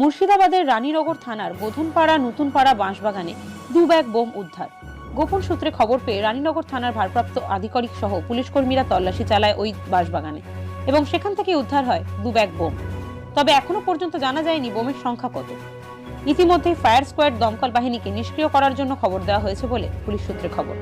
মুর্শিদাবাদের রানীনগর থানার বোধনপাড়া নতুনপাড়া বাঁশবাগানে দু ব্যাগ বোম উদ্ধার। গোপন সূত্রে খবর পেয়ে রানীনগর থানার ভারপ্রাপ্ত আধিকারিক সহ পুলিশ কর্মীরা তল্লাশি চালায় ওই বাঁশবাগানে এবং সেখান থেকে উদ্ধার হয় দু ব্যাগ বোম। তবে এখনও পর্যন্ত জানা যায়নি বোমের সংখ্যা কত। ইতিমধ্যে ফায়ার স্কোয়াড দমকল বাহিনীকে নিষ্ক্রিয় করার জন্য খবর দেওয়া হয়েছে বলে পুলিশ সূত্রে খবর।